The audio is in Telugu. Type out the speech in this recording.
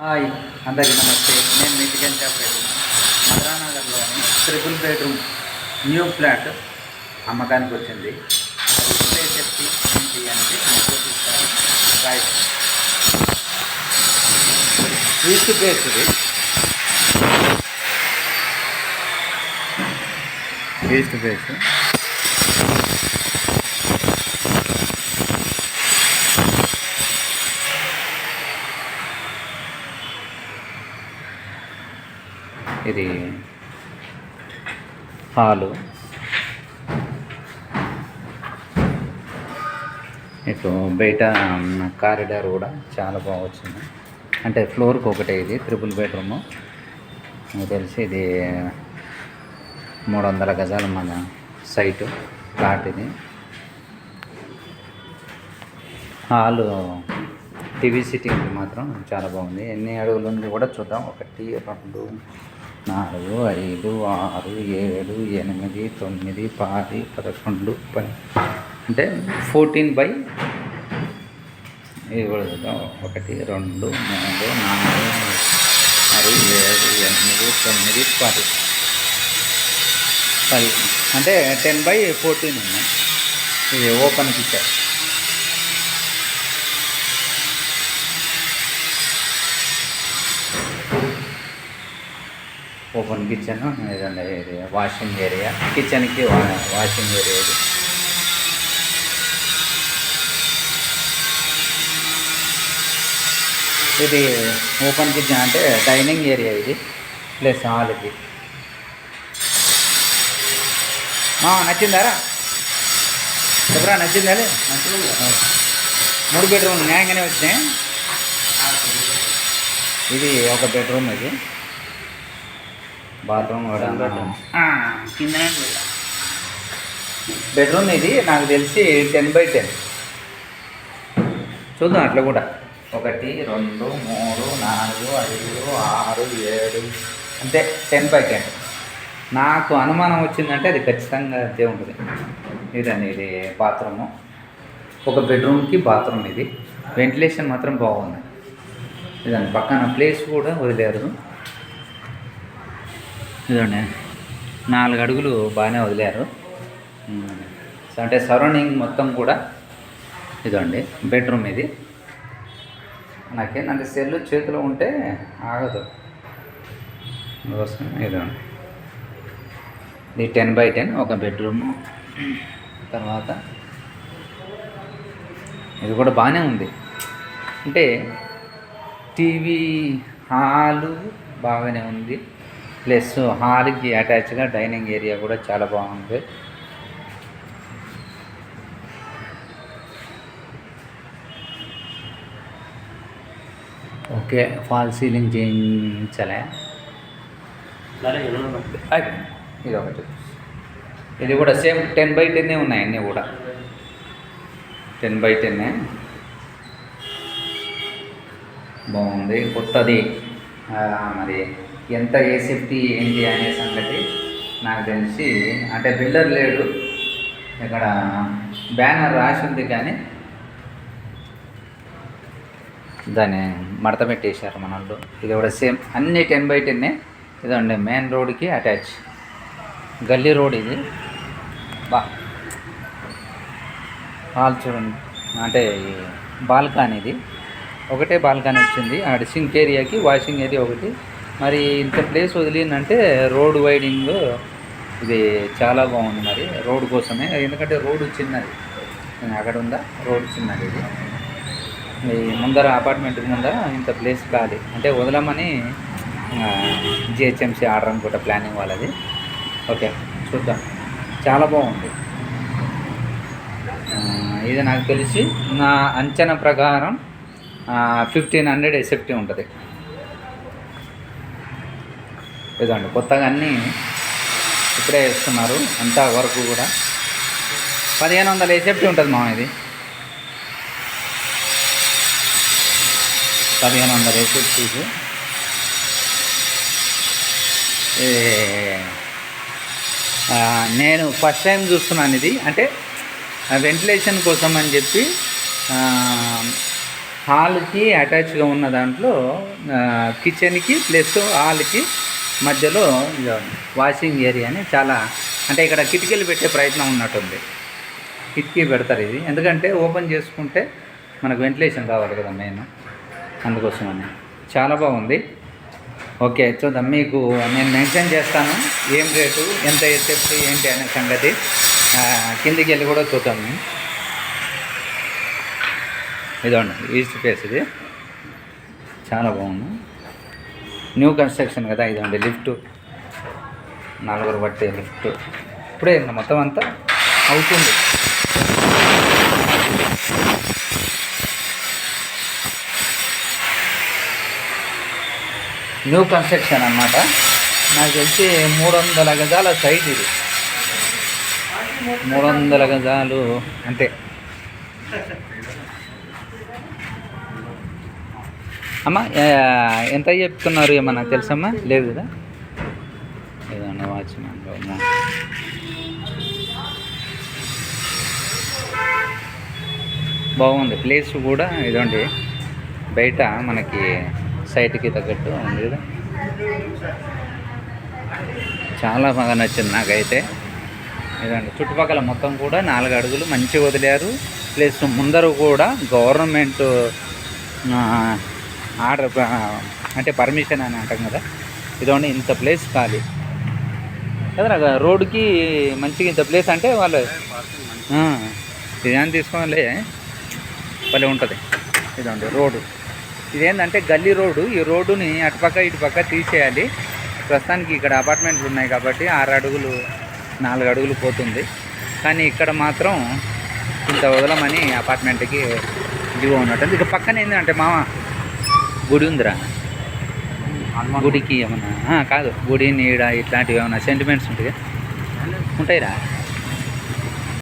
హాయ్ అందరికి నమస్తే. నేను మీ చికెన్ మధురానగర్లోని ట్రిపుల్ బెడ్రూమ్ న్యూ ఫ్లాట్ అమ్మకానికి వచ్చింది. చెప్పి ఏంటి అంటే right east based east based ఇది హాలు ఇటు బయట కారిడార్ కూడా చాలా బాగా వచ్చింది. అంటే ఫ్లోర్కి ఒకటే ఇది త్రిపుల్ బెడ్రూమ్. నాకు తెలిసి ఇది మూడు వందల గజాల మన సైటు ప్లాట్ ఇది. హాలు టీవీ సిట్టింగ్ మాత్రం చాలా బాగుంది. ఎన్ని అడుగులు ఉంది కూడా చూద్దాం. ఒకటి రెండు నాలుగు ఐదు ఆరు ఏడు ఎనిమిది తొమ్మిది పది పదకొండు పది. అంటే ఫోర్టీన్ బై ఇది ఒకటి రెండు మూడు నాలుగు ఆరు ఏడు ఎనిమిది తొమ్మిది పది. పది. అంటే టెన్ బై ఫోర్టీన్ ఉన్నాయి ఇది ఓపెన్ ఇచ్చారు. ఓపెన్ కిచెన్ ఇదండి ఇది వాషింగ్ ఏరియా కిచెన్కి వా- వాషింగ్ ఏరియా ఇది. ఇది ఓపెన్ కిచెన్ అంటే డైనింగ్ ఏరియా ఇది ప్లస్ హాల్ ఇది నచ్చిందారా చెప్పరా నచ్చిందా మూడు బెడ్రూమ్ న్యాయంగానే వచ్చినాయి. ఇది ఒక బెడ్రూమ్ ఇది. బాత్రూమ్ కూడా కిందనే బెడ్రూమ్ ఇది నాకు తెలిసి టెన్ బై టెన్. చూద్దాం అట్లా కూడా. ఒకటి రెండు మూడు నాలుగు ఐదు ఆరు ఏడు అంతే టెన్ బై టెన్. నాకు అనుమానం వచ్చిందంటే అది ఖచ్చితంగా అంతే ఉంటుంది. ఇదండి ఇది బాత్రూము. ఒక బెడ్రూమ్కి బాత్రూమ్ ఇది. వెంటిలేషన్ మాత్రం బాగుంది. ఇదండి పక్కన ప్లేస్ కూడా వదిలేరు. ఇదండి నాలుగు అడుగులు బాగానే వదిలారు. అంటే సరౌండింగ్ మొత్తం కూడా ఇదండి బెడ్రూమ్ ఇది. నాకేంటంటే సెల్లు చేతిలో ఉంటే ఆగదు. అందుకోసం ఇదండి ఇది టెన్ బై టెన్ ఒక బెడ్రూమ్. తర్వాత ఇది కూడా బాగానే ఉంది. అంటే టీవీ హాలు బాగానే ఉంది. ప్లస్ హాల్కి అటాచ్గా డైనింగ్ ఏరియా కూడా చాలా బాగుంది. ఓకే ఫాల్ సీలింగ్ చేయించలే. ఇది ఒకటి. ఇది కూడా సేమ్ టెన్ బై టెన్నే ఉన్నాయి అన్నీ కూడా. టెన్ బై టెన్నే బాగుంది కొత్తది. మరి ఎంత ఏ సేఫ్టీ ఏంటి అనే సంగతి నాకు తెలిసి అంటే బిల్డర్ లేడు ఇక్కడ బ్యానర్ రాసి ఉంది కానీ దాన్ని మడత పెట్టేశారు మన వాళ్ళు. ఇది కూడా సేమ్ అన్ని టెన్ బై టెన్నే ఇదండి మెయిన్ రోడ్కి అటాచ్. గల్లీ రోడ్ ఇది. బా. హాల్ చూడండి. అంటే బాల్కాన్ బాల్కనీ ఇది. ఒకటే బాల్కనీ వచ్చింది. అక్కడ సింక్ ఏరియాకి వాషింగ్ ఏరియా ఒకటి. మరి ఇంత ప్లేస్ వదిలిందంటే రోడ్ వైడింగ్ ఇది చాలా బాగుంది మరి రోడ్ కోసమే. ఎందుకంటే రోడ్ చిన్నది. అక్కడ ఉందా? రోడ్ చిన్నది ఇది. ముందర అపార్ట్మెంట్ ముందర ఇంత ప్లేస్ ఖాళీ. అంటే వదలమని జిహెచ్ఎంసీ ఆర్డర్ అనుకుంటా ప్లానింగ్ వాళ్ళది. ఓకే చూద్దాం. చాలా బాగుంది. ఇది నాకు తెలిసి నా అంచనా ప్రకారం ఫిఫ్టీన్ హండ్రెడ్ ఎసెప్టీ ఉంటుంది. ఇదండి కొత్తగా అన్నీ ఇప్పుడే వేస్తున్నారు అంతా వరకు కూడా. పదిహేను వందల ఎసెప్టీ ఉంటుంది మా ఇది. పదిహేను వందల ఎసెప్టీస్ నేను ఫస్ట్ టైం చూస్తున్నాను ఇది. అంటే వెంటిలేషన్ కోసం అని చెప్పి హాల్కి అటాచ్గా ఉన్న దాంట్లో కిచెన్కి ప్లస్ హాల్కి మధ్యలో వాషింగ్ ఏరియా అని చాలా అంటే ఇక్కడ కిటికీలు పెట్టే ప్రయత్నం ఉన్నట్టుంది. కిటికీ పెడతారు ఇది. ఎందుకంటే ఓపెన్ చేసుకుంటే మనకు వెంటిలేషన్ కావాలి కదా మెయిన్. అందుకోసమని. చాలా బాగుంది. ఓకే చూద్దాం. మీకు నేను మెన్షన్ చేస్తాను ఏం రేటు ఎంత సేఫ్టీ ఏంటి అనే సంగతి. కిందికి వెళ్ళి కూడా చూద్దాం. మేము ఇదండి ఈస్ట్ ఫేస్ ఇది. చాలా బాగుంది. న్యూ కన్స్ట్రక్షన్ కదా ఇదండి లిఫ్ట్. నలుగురు పట్టే లిఫ్ట్. ఇప్పుడే మొత్తం అంతా అవుతుంది. న్యూ కన్స్ట్రక్షన్ అన్నమాట. నాకు తెలిసి మూడు వందల గజాల సైట్ ఇది. మూడు వందల గజాలు అంతే. అమ్మా ఎంత చెప్తున్నారు ఏమన్నా తెలుసమ్మా? లేదు కదా? ఏదన్నా వాచ్మెన్ బాగుంది. ప్లేస్ కూడా ఇదండి. బయట మనకి సైట్కి తగ్గట్టు ఉంది కదా. చాలా బాగా నచ్చింది నాకైతే. ఇదండి. చుట్టుపక్కల మొత్తం కూడా నాలుగు అడుగులు మంచిగా వదిలారు. ప్లస్ ముందర కూడా గవర్నమెంట్ ఆర్డర్ అంటే పర్మిషన్ అని అంటాం కదా. ఇదోండి ఇంత ప్లేస్ ఖాళీ. కదా రోడ్డుకి మంచిగా ఇంత ప్లేస్ అంటే వాళ్ళు ఇదేం తీసుకోవాలి భలే ఉంటుంది. ఇదండి రోడ్డు. ఇదేంటంటే గల్లీ రోడ్డు. ఈ రోడ్డుని అటుపక్క ఇటుపక్క తీసేయాలి. ప్రస్తుతానికి ఇక్కడ అపార్ట్మెంట్లు ఉన్నాయి కాబట్టి ఆరు అడుగులు నాలుగు అడుగులు పోతుంది. కానీ ఇక్కడ మాత్రం ఇంత వదలమని అపార్ట్మెంట్కి దిగువ ఉన్నట్టు ఇక పక్కన ఏంటంటే మామ గుడి ఉందిరా గుడికి ఏమన్నా కాదు గుడి నీడ ఇట్లాంటివి ఏమన్నా సెంటిమెంట్స్ ఉంటాయి ఉంటాయిరా?